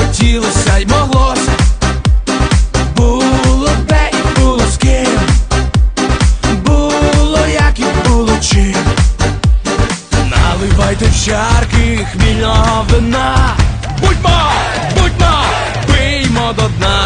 хотілося й моглося було те і було з ким, було як і було чим. Наливайте в чарки хмільного вина, будьмо, будьмо, пиймо до дна.